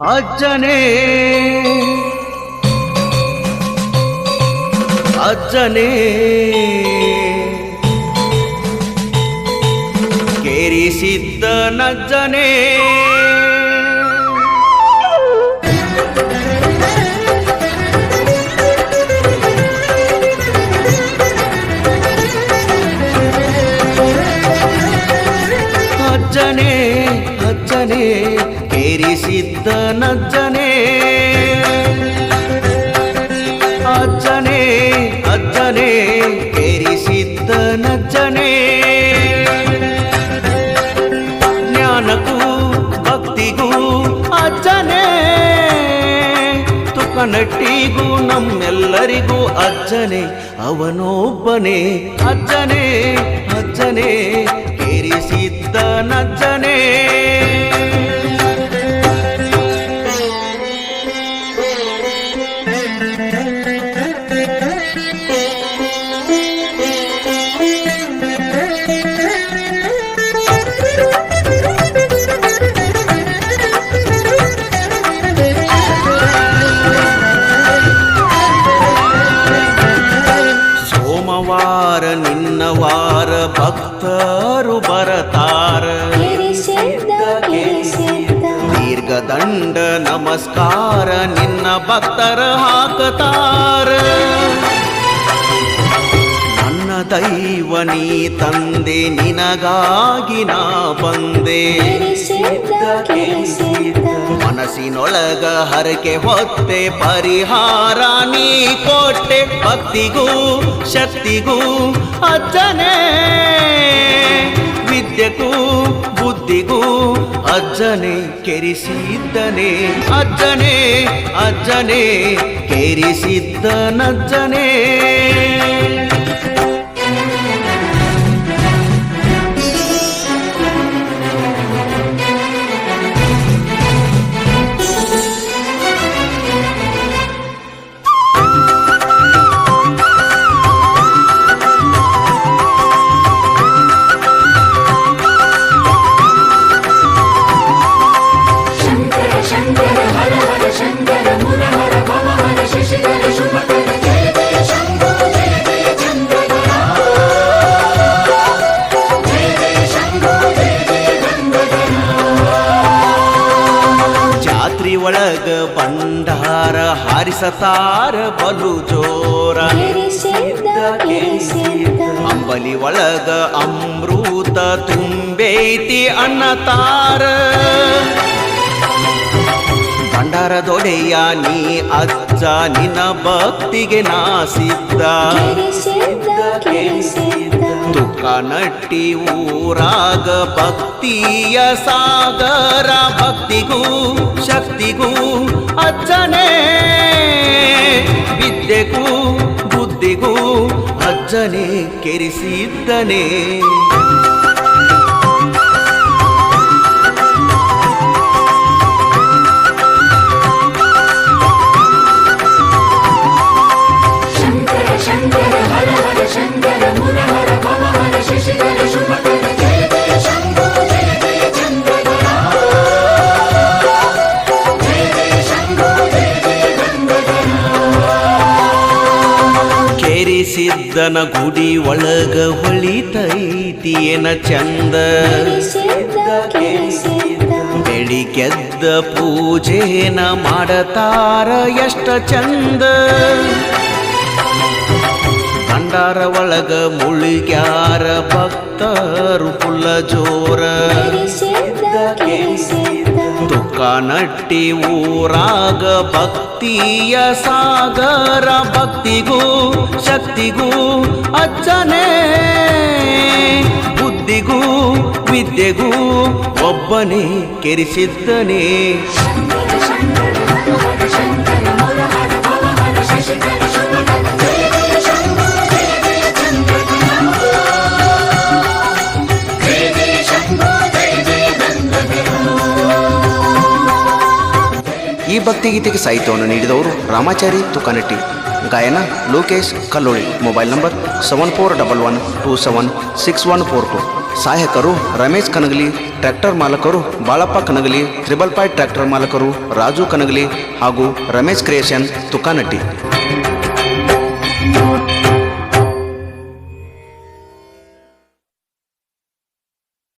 ಅಜ್ಜನೇ ಅಜ್ಜನೇ ಕೇರಿಸಿದ್ದ ನಜ್ಜನೇ ಕೇರಿಸಿದ್ದ ನಜ್ಜನೇ. ಅಜ್ಜನೇ ಅಜ್ಜನೇ, ಕೇರಿಸಿದ್ದ ನಜ್ಜನೇ. ಜ್ಞಾನಕ್ಕೂ ಭಕ್ತಿಗೂ ಅಜ್ಜನೇ. ತುಕನಟ್ಟಿಗೂ ನಮ್ಮೆಲ್ಲರಿಗೂ ಅಜ್ಜನೇ, ಅವನೊಬ್ಬನೇ, ಅಜ್ಜನೇ ಅಜ್ಜನೇ, ಕೇರಿಸಿದ್ದ ನಜ್ಜನೇ. ನಿನ್ನ ವಾರ ಭಕ್ತರು ಬರತಾರ. ದೀರ್ಘದಂಡ ನಮಸ್ಕಾರ ನಿನ್ನ ಭಕ್ತರ ಹಾಕತಾರ. ದೈವ ನೀ ತಂದೆ, ನಿನಗಾಗಿ ನಾ ಬಂದೆ. ಮನಸ್ಸಿನೊಳಗ ಹರಕೆ ಹೊತ್ತೆ, ಪರಿಹಾರ ನೀ ಕೊಟ್ಟೆ. ಭಕ್ತಿಗೂ ಶಕ್ತಿಗೂ ಅಜ್ಜನೇ. ವಿದ್ಯೆಗೂ ಬುದ್ಧಿಗೂ ಅಜ್ಜನೇ, ಕೆರಿಸಿದ್ದನೇ, ಅಜ್ಜನೇ ಅಜ್ಜನೇ, ಕೆರಿಸಿದ್ದನಜ್ಜನೇ. ಜಾತ್ರಿ ಒಳಗ ಬಂಡಾರ ಹಾರಿಸತಾರ ಬಲು ಜೋರ. ಅಂಬಲಿ ಒಳಗ ಅಮೃತ ತುಂಬೈತಿ ಅನ್ನತಾರ. ಭಂಡಾರದೊಡೆಯ ನೀ ಅಜ್ಜ ನಿನ್ನ ಭಕ್ತಿಗೆ ನಾ ಸಿದ್ಧ ಕೇರಿಸಿದ್ದ ಕೇರಿಸಿದ್ದ ತುಕ ನಟ್ಟಿ ಊರಾಗ ಭಕ್ತಿಯ ಸಾಗರ ಭಕ್ತಿಗೂ ಶಕ್ತಿಗೂ ಅಜ್ಜನೇ. ವಿದ್ಯೆಗೂ ಬುದ್ಧಿಗೂ ಅಜ್ಜನೇ ಕೆರಿಸಿದ್ದನೇ. ಕೆರಿಸಿದ್ದನ ಗುಡಿ ಒಳಗ ಹೊಳಿತೈತಿಯೇನ ಚಂದ? ಬೆಳಿಗ್ಗೆದ್ದ ಪೂಜೆನ ಮಾಡತಾರ ಎಷ್ಟ ಚಂದ? ಭಂಡಾರ ಒಳಗ ಮುಳುಗ್ಯಾರ ಭಕ್ತರು ಪುಲ್ಲ ಜೋರ. ನಟ್ಟಿ ಊರಾಗ ಭಕ್ತಿಯ ಸಾಗರ ಭಕ್ತಿಗೂ ಶಕ್ತಿಗೂ ಅಚ್ಚನೆ. ಬುದ್ಧಿಗೂ ವಿದ್ಯೆಗೂ ಒಬ್ಬನೇ ಕೆರಿಸಿದ್ದನೇ. ಈ ಭಕ್ತಿಗೀತೆಗೆ ಸಾಹಿತ್ಯವನ್ನು ನೀಡಿದವರು ರಾಮಾಚಾರಿ ತುಕನಟ್ಟಿ. ಗಾಯನ Lokesh Kalloli. Mobile number seven four double one two seven six one four two. ಸಹಾಯಕರು ರಮೇಶ್ ಕನಗಲಿ, ಟ್ರ್ಯಾಕ್ಟರ್ ಮಾಲಕರು ಬಾಳಪ್ಪ ಕನಗಲಿ, ತ್ರಿಬಲ್ ಪಾಯ್ ಟ್ರ್ಯಾಕ್ಟರ್ ಮಾಲಕರು ರಾಜು ಕನಗಲಿ ಹಾಗೂ ರಮೇಶ್ ಕ್ರಿಯೇಷನ್ ತುಕಾನಟ್ಟಿ.